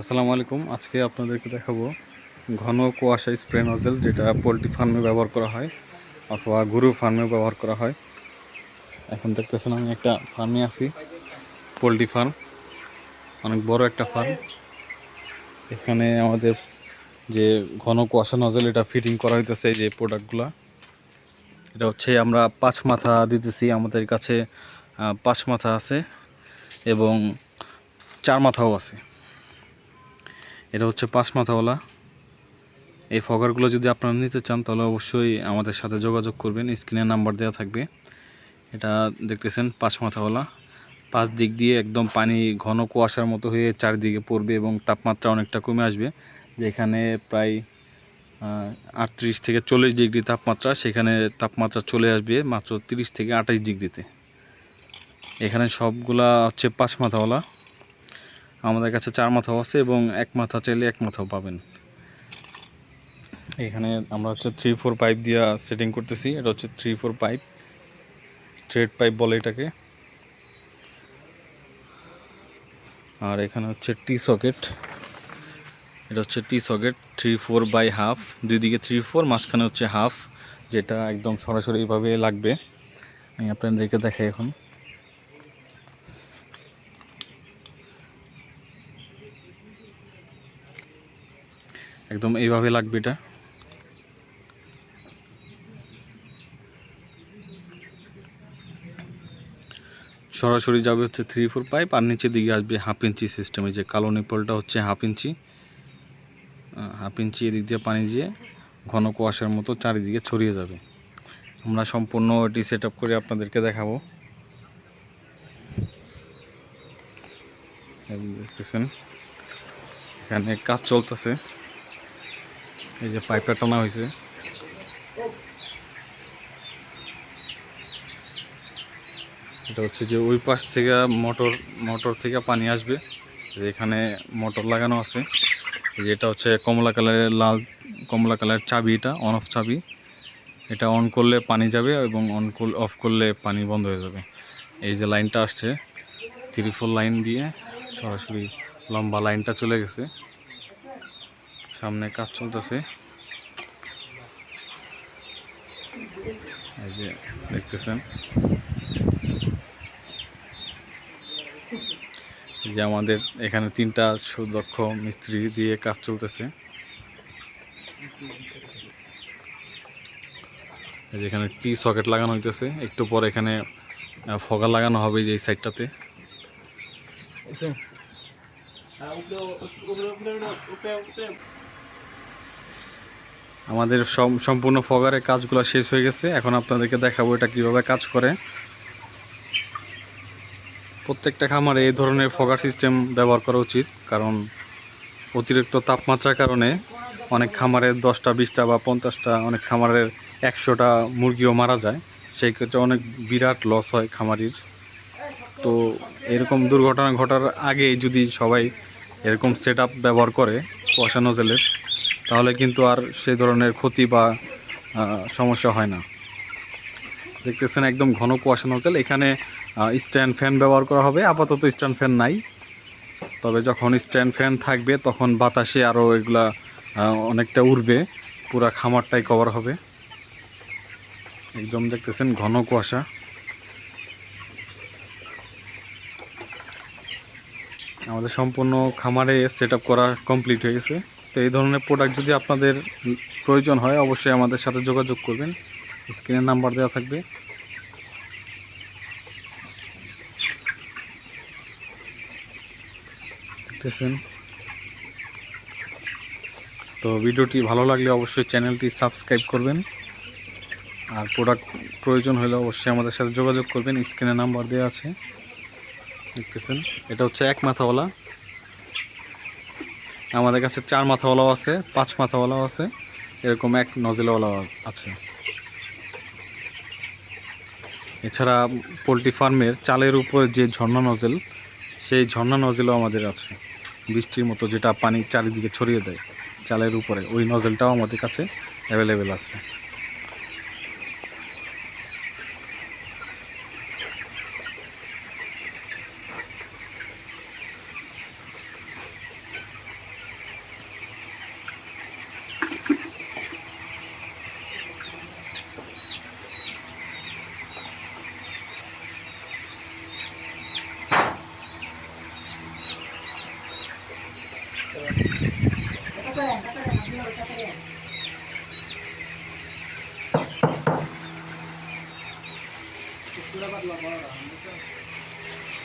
আসসালামু আলাইকুম। আজকে আপনাদেরকে দেখাবো ঘন কুয়াশা স্প্রে নজেল, যেটা পোলট্রি ফার্মে ব্যবহার করা হয় অথবা গরু ফার্মে ব্যবহার করা হয়। এখন দেখতেছেন, আমি একটা ফার্মে আছি, পোলট্রি ফার্ম। অনেক বড় একটা ফার্ম। এখানে আমাদের যে ঘন কুয়াশা নজেল, এটা ফিটিং করা হইতেছে এই যে প্রোডাক্টগুলা। এটা হচ্ছে আমরা পাঁচ মাথা দিতেছি, আমাদের কাছে পাঁচ মাথা আছে এবং চার মাথাও আছে। এটা হচ্ছে পাঁচ মাথাওয়ালা এই ফগারগুলো যদি আপনারা নিতে চান, তাহলে অবশ্যই আমাদের সাথে যোগাযোগ করবেন। স্ক্রিনে নাম্বার দেওয়া থাকবে। এটা দেখতেছেন পাঁচ মাথাওয়ালা পাঁচ দিক দিয়ে একদম পানি ঘন কুয়াশার মতো হয়ে চারিদিকে পড়বে এবং তাপমাত্রা অনেকটা কমে আসবে। যেখানে প্রায় আটত্রিশ থেকে চল্লিশ ডিগ্রি তাপমাত্রা, সেখানে তাপমাত্রা চলে আসবে মাত্র তিরিশ থেকে আঠাশ ডিগ্রিতে। এখানে সবগুলা হচ্ছে পাঁচ মাথাওয়ালা আমাদের কাছে চার মাথাও আছে এবং এক মাথা চাইলে এক মাথাও পাবেন। এখানে আমরা হচ্ছে থ্রি ফোর পাইপ দিয়ে সেটিং করতেছি। এটা হচ্ছে three four pipe thread pipe বলে এটাকে। আর এখানে হচ্ছে টি সকেট এটা হচ্ছে T socket three four by half দুই দিকে থ্রি ফোর মাঝখানে হচ্ছে হাফ যেটা একদম সরাসরি এইভাবে লাগবে। আমি আপনাদেরকে দেখাই এখন। একদম এইভাবে লাগবে এটা। সরাসরি যাবে হচ্ছে থ্রি ফোর পাইপ আর নিচের দিকে আসবে হাফ ইঞ্চি সিস্টেমে যে কালো নিপলটা হচ্ছে হাফ ইঞ্চি হাফ ইঞ্চি এদিক দিয়ে পানি দিয়ে ঘন কুয়াশার মতো চারিদিকে ছড়িয়ে যাবে। আমরা সম্পূর্ণ এটি সেট করে আপনাদেরকে দেখাবো। দেখতেছেন, এখানে কাজ চলতেছে। এই যে পাইপটা টানা হয়েছে। এটা হচ্ছে যে ওই পাশ থেকে মোটর মোটর থেকে পানি আসবে। এখানে মোটর লাগানো আছে। যে এটা হচ্ছে কমলা কালারের লাল, কমলা কালারের চাবি এটা অন অফ চাবি। এটা অন করলে পানি যাবে এবং অন কর অফ করলে পানি বন্ধ হয়ে যাবে। এই যে লাইনটা আসছে থ্রি ফোর লাইন দিয়ে সরাসরি লম্বা লাইনটা চলে গেছে। সামনে কাজ চলতেছে। এই যে দেখতেছেন। যে আমাদের এখানে তিনটা সুদক্ষ মিস্ত্রি দিয়ে কাজ চলতেছে। এই যে এখানে টি সকেট লাগানো হইতেছে। একটু পর এখানে ফগা লাগানো হবে যে এই সাইডটাতে। আমাদের সম- সম্পূর্ণ ফগারের কাজগুলো শেষ হয়ে গেছে। এখন আপনাদেরকে দেখাবো এটা কীভাবে কাজ করে। প্রত্যেকটা খামারে এই ধরনের ফগার সিস্টেম ব্যবহার করা উচিত, কারণ অতিরিক্ত তাপমাত্রার কারণে অনেক খামারের দশটা, বিশটা বা পঞ্চাশটা, অনেক খামারের একশোটা মুরগিও মারা যায়। সেই ক্ষেত্রে অনেক বিরাট লস হয় খামারির। তো এরকম দুর্ঘটনা ঘটার আগেই যদি সবাই এরকম সেট ব্যবহার করে, কুয়াশা নজেলের তাহলে কিন্তু আর সেই ধরনের ক্ষতি বা সমস্যা হয় না। দেখতেছেন একদম ঘন কুয়াশা নজেল এখানে স্ট্যান্ড ফ্যান ব্যবহার করা হবে। আপাতত স্ট্যান্ড ফ্যান নাই। তবে যখন স্ট্যান্ড ফ্যান থাকবে, তখন বাতাসে আরও এগুলা অনেকটা উড়বে। পুরা খামারটাই কভার হবে। একদম দেখতেছেন ঘন কুয়াশা। আমাদের সম্পূর্ণ খামারে সেট করা কমপ্লিট হয়ে গেছে। এই ধরনের প্রোডাক্ট যদি আপনাদের প্রয়োজন হয়, অবশ্যই আমাদের সাথে যোগাযোগ করবেন। স্ক্রিনের নাম্বার দেওয়া থাকবে। দেখতেছেন? তো ভিডিওটি ভালো লাগলে অবশ্যই চ্যানেলটি সাবস্ক্রাইব করবেন। আর প্রোডাক্ট প্রয়োজন হলে অবশ্যই আমাদের সাথে যোগাযোগ করবেন। স্ক্রিনে নাম্বার দেওয়া আছে। দেখতেছেন? এটা হচ্ছে এক মাথাওয়ালা। আমাদের কাছে চার মাথাওয়ালাও আছে, পাঁচ মাথাওয়ালাও আছে, এরকম এক নজেলওয়ালাও আছে। এছাড়া পোলট্রি ফার্মের চালের উপর যে ঝর্ণা নজেল, সেই ঝর্ণা নজেলও আমাদের আছে। বৃষ্টির মতো যেটা পানি চারিদিকে ছড়িয়ে দেয়, চালের উপরে, ওই নজেলটাও আমাদের কাছে অ্যাভেলেবেল আছে।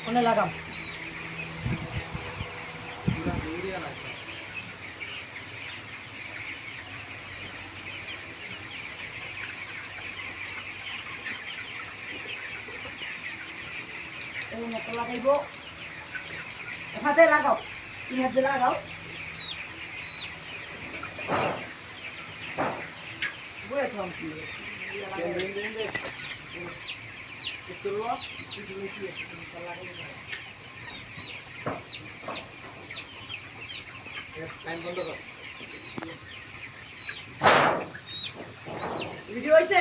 কোনে লাগাম। এই মতো লাগাইব। হাতে লাগাও তিন হাতে লাগাও। বয়ে থাম কি ভিডিও হইছে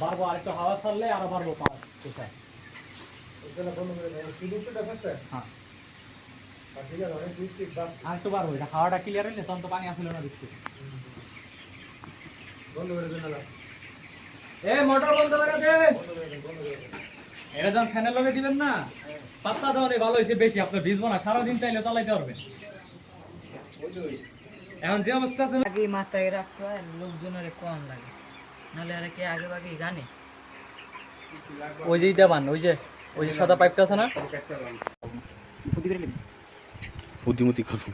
বাড়বো আর একটু হাওয়া ছাড়লে আরও বাড়বো পাওয়ার কোথায়? হ্যাঁ। আর একটু বাড়বো এটা হাওয়াটা ক্লিয়ার হইলে তখন তো পানি আসলে না এ মোটর বন্ধ করে এটা যখন ফ্যানের লগে দিবেন না পাত্তা দেওয়া ভালো হয়েছে বেশি আপনার ভিজবো না সারাদিন চাইলে চালাইতে পারবেন। এখন যে অবস্থা আছে আগে মাথায় রাখতে হয় লোকজনের কম লাগে। নাহলে আর কে আগে বাকি জানে। ওই যে দেবান ওই যে ওই যে সাদা পাইপটা আছে না? বুদ্ধিমতি করুন